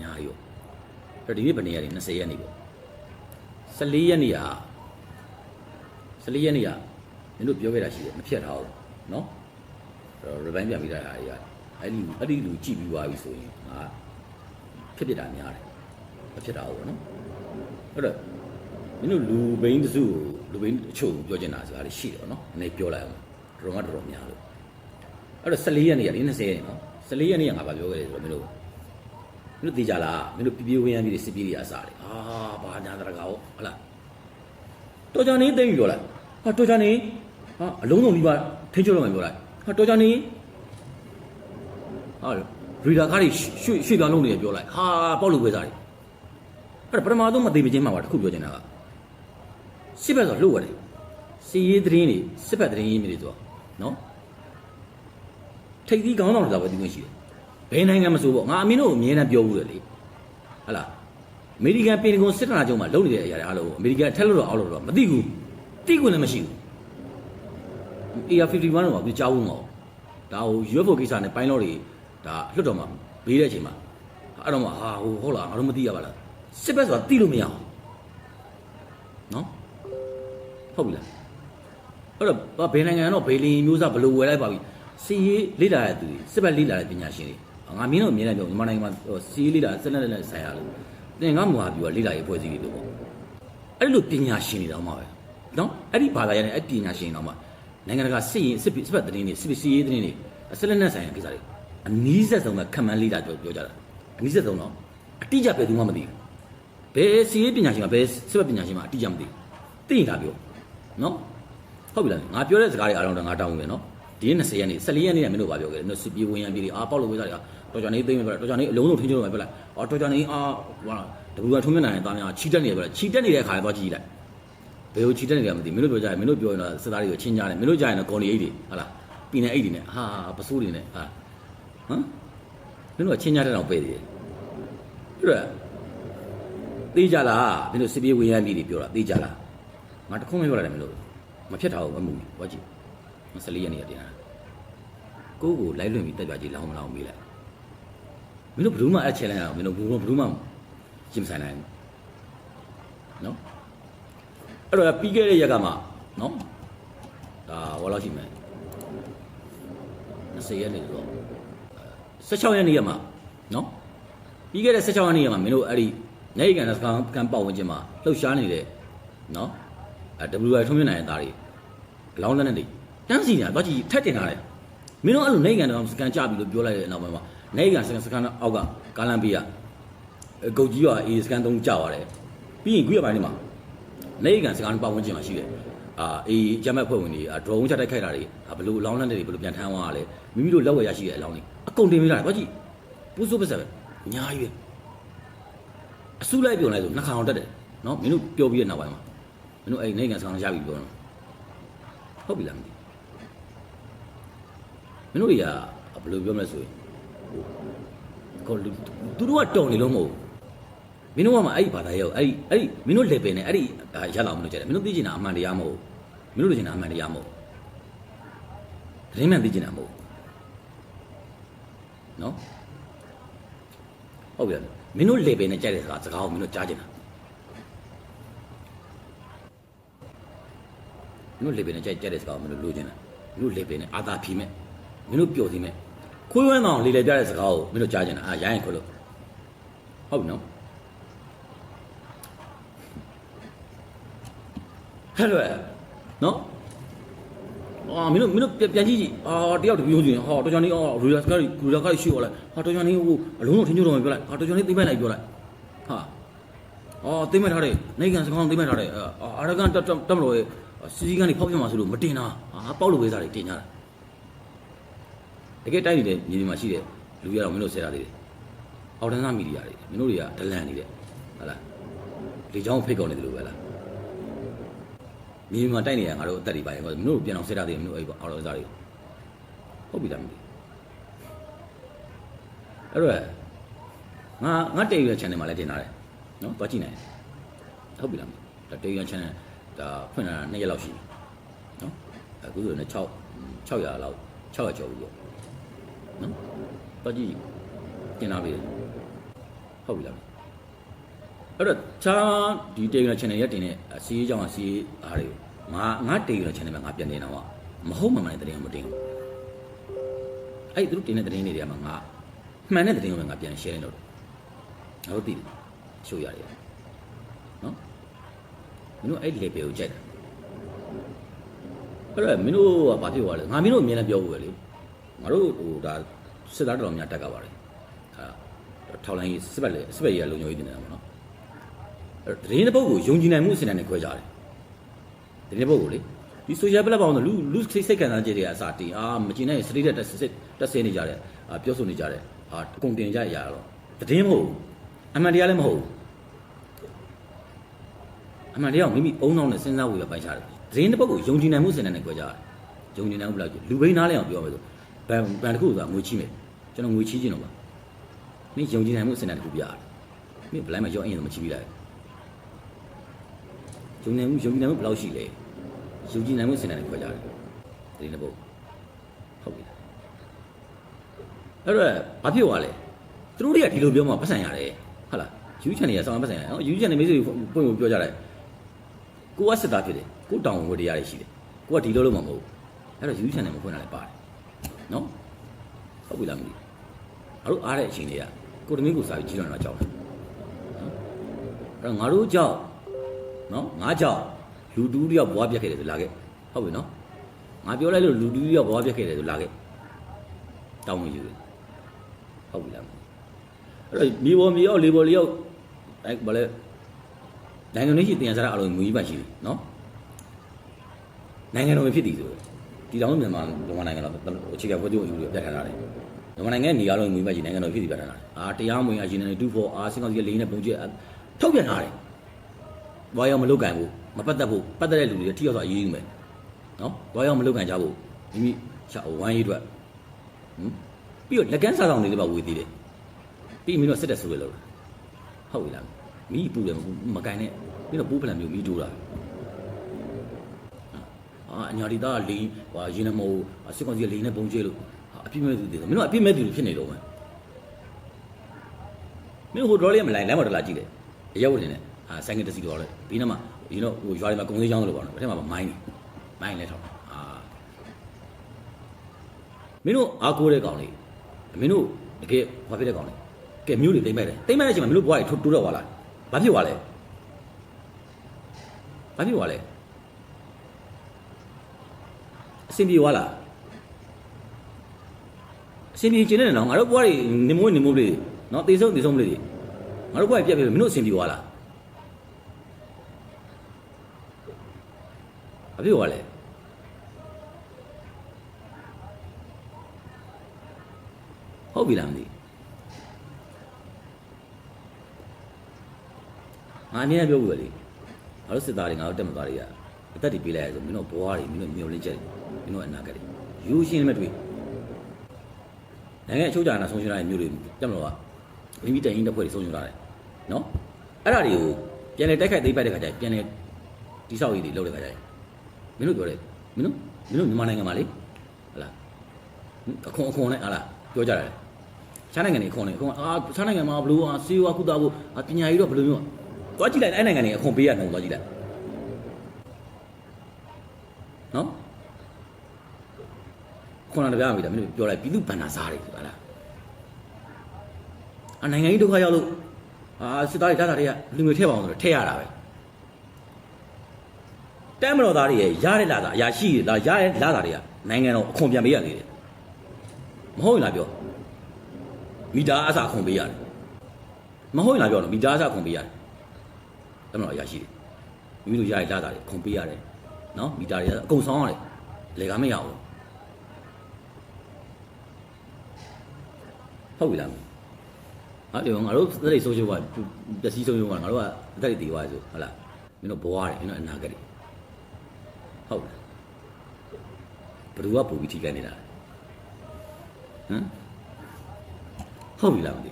များကြီးပေါ့အဲ့တော့ဒီနေ့ဘယ်နေ့ရက်လဲ20ရက်နေ့ပေါ့14ရက်နေ့က14ရက်နေ့ကမင်းတို့ပြောခဲ့တာရှိတယ်မဖြတ်ထားဘူးเนาะအဲ့တော့ revenge ပြန်ပြီးတာဟာတွေကအဲ့ဒီအဲ့ဒီလူကြည့်ပြီးသွားပြီဆိုရင်ငါဖြစ်ဖြစ်တာများတယ်မဖြစ်တာဘူးเนาะအဲ့တော့မင်းတို့လူဘိန်းတစ်စုကိုလူဘိန်းအချို့ကိုပြောချင်တာစကားလေးရှိတယ်เนาะအနေပြောလိုက်အောင်တော်တော်ကတော်တော်များလို့အဲ့တော့14ရက်နေ့ကဒီ20ရက်နေ့เนาะ14ရက်နေ့ကငါဗာပြောခဲ့တယ်ဆိုတော့မင်းတို့ မင်းတို့သိကြလားမင်းတို့ပြပြဝင်းရမ်းပြီးစစ်ပြေးတွေအစားတယ်အာဘာညာတရကောဟလာတော်ကြနေသိပြီပြောလိုက်ဟာတော်ကြနေဟာအလုံးစုံဒီပါထင်းချိုးတော့မှပြောလိုက်ဟာတော်ကြနေဟာရီဒါကားတွေရွှေ့ရွှေ့ပြောင်းလုပ်နေတယ်ပြောလိုက်ဟာပေါက်လို့ပဲစားတယ်အဲ့ဒါပထမဆုံးမသိမချင်းမှာပါတခုပြောချင်တာကစစ်ဘက်ဆိုလှုပ်ရတယ်စီရေးသတင်းတွေစစ်ဘက်သတင်းရေးမြစ်တွေဆိုတော့နော်ထိပ်သီးကောင်းဆောင်ဆိုတာပဲဒီလိုရှိတယ် ဘယ်နိုင်ငံမဆိုပေါ့ငါအမင်းတို့အမြဲတမ်းပြောဘူးတယ်လေဟဟလားအမေရိကန်ပင်တဂွန်စစ်ဌာနချုပ်မှာလုပ်နေတဲ့အရာတွေအားလုံးကိုအမေရိကန်အထက်လို့တော့အောက်လို့တော့မသိဘူးသိခွင့်လည်းမရှိဘူး AR51 တော့ဘာကြားဘူးမဟုတ်ဒါဟို UFO ကိစ္စနဲ့ပိုင်းလို့တွေဒါလွတ်တော်မှာဘေးတဲ့အချိန်မှာအဲ့တော့မှဟာဟိုဟုတ်လားငါတို့မသိရပါလားစစ်ဘက်ဆိုတာသိလို့မရအောင်နော်ဟုတ်ပြီလားအဲ့တော့ဘာဘယ်နိုင်ငံကတော့ဘေလီမျိုးစားဘယ်လိုဝယ်လိုက်ပါပြီစီရေးလေ့လာတဲ့သူတွေစစ်ဘက်လေ့လာတဲ့ပညာရှင်တွေ ငါမင်းတို့အမြင်နဲ့ပြောမြန်မာနိုင်ငံမှာဟိုစီရေးလေ့လာစက်နဲ့နဲ့ဆိုင်ရလို့တင်ငါမူဟာပြောလေ့လာရေးဖွဲ့စည်းတွေလို့ပေါ့အဲ့လိုပညာရှင်တွေတော့မှာပဲနော်အဲ့ဒီဘာသာရတဲ့အဲ့ပညာရှင်တွေတော့မှာနိုင်ငံတကာစစ်ရေးစစ်စစ်ဘက်သတင်းတွေစစ်စီရေးသတင်းတွေစက်နဲ့ဆိုင်ရကိစ္စတွေအနည်းဆက်ဆုံးကခံမှန်းလေ့လာပြောပြောကြတာအနည်းဆက်ဆုံးတော့အတိအကျပဲသူမှမသိဘူးဘယ်စီရေးပညာရှင်ကဘယ်စစ်ဘက်ပညာရှင်မှအတိအကျမသိဘူးသိရင်ဒါပြောနော်ဟုတ်ပြီလားငါပြောတဲ့စကားတွေအားလုံးတော့ငါတောင်းဝင်နော်ဒီနေ့20ရက်နေ့14ရက်နေ့ကမင်းတို့ဗာပြောခဲ့တယ်မင်းတို့စစ်ပြေးဝင်ရန်ပြေးတွေအာပေါက်လို့ဝေးစားတွေအာ တော်ကြနေသိမ့်မယ်ပြောတော်ကြနေအလုံးစုံထင်းချုံတော့ပဲပြောလိုက်အော်တော်ကြနေအာဟိုတဘူကထုံးမျက်နှာနဲ့တားများချီတက်နေတယ်ပြောလိုက်ချီတက်နေတဲ့ခါလည်းသွားကြည့်လိုက်ဘယ်လိုချီတက်နေတယ်မသိမင်းတို့ပြောကြရင်မင်းတို့ပြောရင်တော့စစ်သားတွေကိုချင်းကြတယ်မင်းတို့ကြရင်တော့ကော်လီအိတ်တွေဟာလားပီနေအိတ်တွေနဲ့ဟာပစိုးတွေနဲ့ဟာဟမ်မင်းတို့ကချင်းကြတဲ့တော့ပဲသေးတယ်အဲ့ဒါသိကြလားမင်းတို့စစ်ပြေးဝင်ရန်ပြေးတွေပြောတာသိကြလားငါတခုမှပြောလိုက်တယ်မင်းတို့မဖြစ်တာဘူးအမှုကြီးဟောကြည့်မစလေးရနေရတင်တာကိုယ့်ကိုလိုက်လွင်ပြီးတက်ကြကြည့်လောင်းမလောင်းမေးလိုက် မင်းတို့ဘယ်သူမှအဲ့ချဲလိုက်အောင်မင်းတို့ဘယ်သူဘယ်သူမှရှင်းဆိုင်နိုင်ဘူးနော်အဲ့တော့ပြီးခဲ့တဲ့ရက်ကမှနော်ဒါဟောလောက်ရှိမယ်20ရက်နေဆိုတော့16ရက်နေ့ရမှာနော်ပြီးခဲ့တဲ့16ရက်နေ့ရမှာမင်းတို့အဲ့ဒီနေကန်စကန်ကန်ပတ်ဝန်းကျင်မှာလှုပ်ရှားနေတဲ့နော်အဲ WI ထုံးမြနိုင်တဲ့သားတွေအလောင်းလက်နဲ့တွေတန်းစီနေတာတော့ကြည့်ထက်တင်ထားတယ်မင်းတို့အဲ့လိုနေကန်တော့စကန်ကြပြီလို့ပြောလိုက်တဲ့နောက်ပိုင်းမှာ နေကန်စကန်စကန်အောက်ကကာလန်ပေးရဂုတ်ကြီးကအေးစကန်သုံးကြသွားတယ်ပြီးရင်ခုရပိုင်းဒီမှာနေကန်စကန်ပတ်ဝန်းကျင်မှာရှိတယ်အာအေးရမက်ဖွဲ့ဝင်တွေဒရုန်းချတိုက်ခိုက်တာတွေဘယ်လိုအလောင်းလက်တွေဘယ်လိုပြန်ထမ်းသွားရလဲမိမိတို့လက်ဝယ်ရရှိတဲ့အလောင်းတွေအကုန်တင်ပေးတာတော့ကြည့်ပူးစိုးပစက်ပဲအများကြီးပဲအစုလိုက်ပြုံလိုက်ဆိုနှစ်ခါအောင်တက်တယ်နော်မင်းတို့ပြောပြီးတဲ့နောက်ပိုင်းမှာမင်းတို့အဲ့နိုင်ငံဆောင်ရပြီပြောတော့ဟုတ်ပြီလားမသိမင်းတို့တွေကဘယ်လိုပြောမလဲဆိုရင် ကိုသူတို့ကတုံနေလို့မဟုတ်မင်းတို့ကမှအဲ့ဒီဘာသာရောက်အဲ့ဒီအဲ့ဒီမင်းတို့ level နဲ့အဲ့ဒီရလာမလို့ကြတယ်မင်းတို့သိချင်တာအမှန်တရားမဟုတ်မင်းတို့သိချင်တာအမှန်တရားမဟုတ်ဒင်းမှန်သိချင်တာမဟုတ်နော်ဟုတ်ပြီလားမင်းတို့ level နဲ့ကြိုက်တဲ့စကားစကားကိုမင်းတို့ကြားချင်တာမင်းတို့လေပင်နဲ့ကြိုက်ကြတဲ့စကားကိုမင်းတို့လိုချင်တာမင်းတို့လေပင်နဲ့အာသာဖြီမဲ့မင်းတို့ပျော်စီမဲ့ ခွေးဝမ်းအောင်လေလေပြတဲ့စကားကိုမင်းတို့ကြားချင်တာအာရိုင်းရင်ခွလို့ဟုတ်ပြီနော်ဟဲ့လို့နော်အာမင်းတို့မင်းတို့ပြန်ကြည့်ကြည့်အာတယောက်တပြောစီဟာတော်ကြနေအော်ရူလာစကားရူလာကရှိရလိုက်ဟာတော်ကြနေဟိုအလုံးလုံးထင်းချိုးတော်ပြောလိုက်ဟာတော်ကြနေသိမ့်လိုက်ပြောလိုက်ဟာအော်သိမ့်မထားတယ်နိုင်ငံစကားသိမ့်မထားတယ်အာရကန်တက်တက်မလို့စီစီကနေဖောက်ပြမှာဆိုလို့မတင်တာဟာပေါက်လို့ဝေးစားတွေတင်ကြတာ တကယ်တိုက်နေတဲ့ညီဒီမှာရှိတဲ့လူရတော့မင်းတို့ဆဲတာတွေအော်တန်းသားမီဒီယာတွေမင်းတို့တွေကဒလန်နေတဲ့ဟုတ်လားလေချောင်းဖိတ်ကောင်းနေတယ်လို့ပဲလားညီဒီမှာတိုက်နေရငါတို့အသက်တွေပါရင်မင်းတို့ပြန်အောင်ဆဲတာတွေမင်းတို့အဲ့ပေါ့အော်တော်စားတွေဟုတ်ပြီလားမသိအဲ့တော့ငါငါတေရ channel မှာလည်းတင်ထားတယ်နော်တွားကြည့်နိုင်ဟုတ်ပြီလားဒါတေရ channel ဒါဖွင့်လာတာ2ရက်လောက်ရှိပြီနော်အခုဆိုရင်6 600လောက် 600ကျော်ပြီပေါ့နော်တော့ကြည့်တင်လာပြီဟုတ်ပြီလားအဲ့တော့ခြားဒီ Telegram channel ရက်တင်တဲ့စီးရေးကြောင်းကစီးရေးအားတွေငါငါ Telegram channel မှာငါပြန်တင်တော့မဟုတ်မှန်မှန်တဲ့တင်မတင်ဘူးအဲ့သူတို့တင်တဲ့တင်တွေတွေကမှငါမှန်တဲ့တင်ကိုငါပြန် share လုပ်တယ်ငါတို့သိတယ်ချိုးရတယ်နော်မင်းတို့အဲ့ level ကိုကြိုက်တယ် အဲ့တော့မင်းတို့ကဘာဖြစ်သွားလဲငါမင်းတို့အမြင်နဲ့ပြောဖို့ပဲလေငါတို့ဟိုဒါစစ်သားတော်တော်များတက်ကပါလေအဲထောက်လိုင်းကြီးစစ်ပတ်လေစစ်ပတ်ကြီးကလုံခြုံရေးတင်နေတာပေါ့နော်အဲ့တော့တရင်တစ်ပုတ်ကိုယုံကြည်နိုင်မှုအစဉ်နဲ့ခွဲကြတယ်တရင်တစ်ပုတ်ကိုလေဒီ social platform ဆိုလူလူစိတ်စိတ်ခံစားချက်တွေကအစားတင်အာမကျင်တဲ့စတိတက်တက်စစ်တက်ဆင်းနေကြတယ်အာပြောဆိုနေကြတယ်အာအကုန်တင်ကြရရတော့တရင်မဟုတ်ဘူးအမှန်တရားလည်းမဟုတ်ဘူးအမှန်တရားကိုမိမိအုံနောက်နဲ့စဉ်းစားဖို့ပဲပိုင်ချတယ် တရင်တစ်ပုတ်ကိုယုံကြည်နိုင်မှုအစဉ်နဲ့ခွဲကြတယ်ယုံကြည်နိုင်မှုဘယ်လောက်လူဘိန်းနားလဲအောင်ပြောမယ်ဆိုဘန်ဘန်တစ်ခုဆိုတာငွေချီးမယ်ကျွန်တော်ငွေချီးခြင်းတော့ပါမင်းယုံကြည်နိုင်မှုအစဉ်နဲ့တစ်ခုပြရတယ်မင်းဘလိုင်းမှာရောအရင်တော့မချီးပြလိုက်ယုံနေမှုယုံကြည်နိုင်မှုဘယ်လောက်ရှိလဲယုံကြည်နိုင်မှုအစဉ်နဲ့ခွဲကြတယ်တရင်တစ်ပုတ်ဟုတ်ပြီလားအဲ့တော့ဘာဖြစ်သွားလဲသူတို့တွေကဒီလိုပြောမှပတ်စံရတယ်ဟုတ်လားယူချန်တွေကဆောင်းပတ်စံရတယ်နော်ယူချန်တွေမိတ်ဆွေပွင့်ပွင့်ပြောကြတယ်ကိုကစစ်သားဖြစ်တယ် ကိုတောင်ဝတရားတွေရှိတယ်ကိုကဒီလိုလုံးမှမဟုတ်ဘူးအဲ့တော့ယူချန်တွေမဖွင့်တာလည်းပါတယ်နော်ဟုတ်ပြီလားမသိဘူးငါတို့အားတဲ့အချိန်တွေကကိုတမင်းကိုစာပြီးကြီးလွန်တော့ကြောက်တယ်နော်အဲ့တော့ငါတို့ကြောက်နော်ငါကြောက်လူတူးတယောက်ဘွားပြက်ခဲ့တယ်ဆိုလာခဲ့ဟုတ်ပြီနော်ငါပြောလိုက်လို့လူတူးတယောက်ဘွားပြက်ခဲ့တယ်ဆိုလာခဲ့တောင်းဝင်ယူတယ်ဟုတ်ပြီလားအဲ့တော့မြေပေါ်မြေရောက်လေပေါ်လေရောက်အဲဘာလဲနိုင်ငံရေးရှိတင်ရစားတဲ့အလုံးငွေကြီးပါရှိတယ်နော် နိုင်ငံတော်ဖြစ်တည်ဆိုဒီတောင်မြန်မာမြန်မာနိုင်ငံတော်အခြေခံဖွဲ့စည်းပုံဥပဒေပြဋ္ဌာန်းထားတယ်မြန်မာနိုင်ငံနေရာလုံးငွေပါရှိနိုင်ငံတော်ဖြစ်တည်ပြဋ္ဌာန်းထားတယ်အာတရားမဝင်အရှင်နေ24အာစင်ကောင်စီလေးနဲ့ပုံကျဲထုတ်ပြန်ထားတယ်ဘာရောက်မလုတ်ကန်ဘူးမပတ်သက်ဘူးပတ်သက်တဲ့လူတွေထိရောက်စွာအရေးယူမယ်နော်ဘာရောက်မလုတ်ကန်ကြဖို့မိမိဝိုင်းရေးအတွက်ဟမ်ပြီးတော့လက်ကမ်းစားဆောင်တွေလည်းပါဝေသေးတယ်ပြီးမင်းတို့စစ်တဲ့ဆိုရလို့ဟုတ်ပြီလားမီးပူတယ်မကန်နဲ့မင်းတို့ပိုးဖလန်မျိုးမီးတိုးတာ အာအညာဒီသားလီဟာရင်းနေမို့စစ်ကောင်စီလီနဲ့ပုံကျဲလို့အပြစ်မဲ့သူတွေမင်းတို့အပြစ်မဲ့သူတွေဖြစ်နေတော့မယ်မင်းဟိုဒေါ်လေးမလိုက်လမ်းမတော်လာကြည့်တယ်အရောက်နေတယ်အာဆိုင်ကတစီတော်လဲပြီးနောက်မှရင်းတော့ဟိုရွာတွေမှာကုံသေးချောင်းလို့ပေါ့နော်အဲ့ထဲမှာမိုင်းနေမိုင်းလဲထောက်အာမင်းတို့အားကိုးတဲ့ကောင်လေးမင်းတို့တကယ်ဘာဖြစ်တဲ့ကောင်လဲကဲမျိုးတွေတိမ့်မဲ့တယ်တိမ့်မဲ့တဲ့အချိန်မှာမင်းတို့ဘွားတွေထိုးတိုးတော့သွားလားဘာဖြစ်သွားလဲဘာဖြစ်သွားလဲ အဆင်ပြေသွားလားအဆင်ပြေခြင်းနဲ့နော်ငါတို့ဘွားတွေနေမိုးနေမိုးလေးနော်တေဆုံးတေဆုံးလေးတွေငါတို့ဘွားတွေပြက်ပြက်မင်းတို့အဆင်ပြေသွားလားဘာဖြစ်သွားလဲဟုတ်ပြီလားမသိငါအမြဲပြောဘူးလေငါတို့စစ်သားတွေငါတို့တက်မသားတွေကအသက်တွေပေးလိုက်ရဆိုမင်းတို့ဘွားတွေမင်းတို့မျိုးလင်းချက်တွေ မင်းတို့အနာဂတ်တွေယူရှင်းမဲ့တွေ့နိုင်ငံအချုပ်ကြနာဆုံးရှင်းလာတဲ့မျိုးတွေတက်မလို့ကမိမိတိုင်ရင်တစ်ဖွဲ့တွေဆုံးရှင်းလာတယ်နော်အဲ့ဒါတွေကိုပြန်လေတိုက်ခိုက်သိမ်းပိုက်တဲ့ခါကျရင်ပြန်လေတိဆောက်ရေးတွေလုပ်တဲ့ခါကျရင်မင်းတို့ပြောတယ်မင်းတို့မင်းတို့မြန်မာနိုင်ငံမှာလေဟလာအခွန်အခွန်နဲ့ဟလာပြောကြတယ်ခြားနိုင်ငံတွေအခွန်နဲ့အခွန်အာခြားနိုင်ငံမှာဘလို့အာစီဝါကုသဖို့ပညာရေးတော့ဘယ်လိုမျိုးသွားကြည့်လိုက်အဲ့နိုင်ငံတွေအခွန်ပေးရနှုံသွားကြည့်လိုက်နော် ခွန်လာတပြားမိတာမင်းတို့ပြောလိုက်ပြည်သူဗန္နာစားတွေဆိုတာလားအနိုင်ငံကြီးဒုက္ခရောက်လို့အာစစ်သားတွေဓာတ်တာတွေကလူငွေထည့်ပါအောင်ဆိုတော့ထည့်ရတာပဲတမ်းမတော်သားတွေရဲ့ရတဲ့လာတာအရာရှိတွေဒါရတဲ့လာတာတွေကနိုင်ငံတော်အခွန်ပြန်ပေးရသေးတယ်မဟုတ်ရင်လားပြောမီတာအစားအခွန်ပေးရတယ်မဟုတ်ရင်လားပြောတော့မီတာအစားအခွန်ပေးရတယ်တမ်းမတော်အရာရှိတွေမိမိတို့ရတဲ့လာတာတွေအခွန်ပေးရတယ်နော်မီတာတွေအကုန်ဆောင်ရတယ်လေကမရဘူး ဟုတ်ပြီလားဟာဒီငါတို့သက်တွေဆိုးချိုးကပျက်စီးဆုံးရုံကငါတို့ကအသက်တွေတည်သွားဆိုဟုတ်လားမင်းတို့ဘွားတယ်မင်းတို့အနာဂတ်တွေဟုတ်လားဘယ်သူကပူပြီးထိခိုက်နေတာလဲဟမ်ဟုတ်ပြီလားမသိ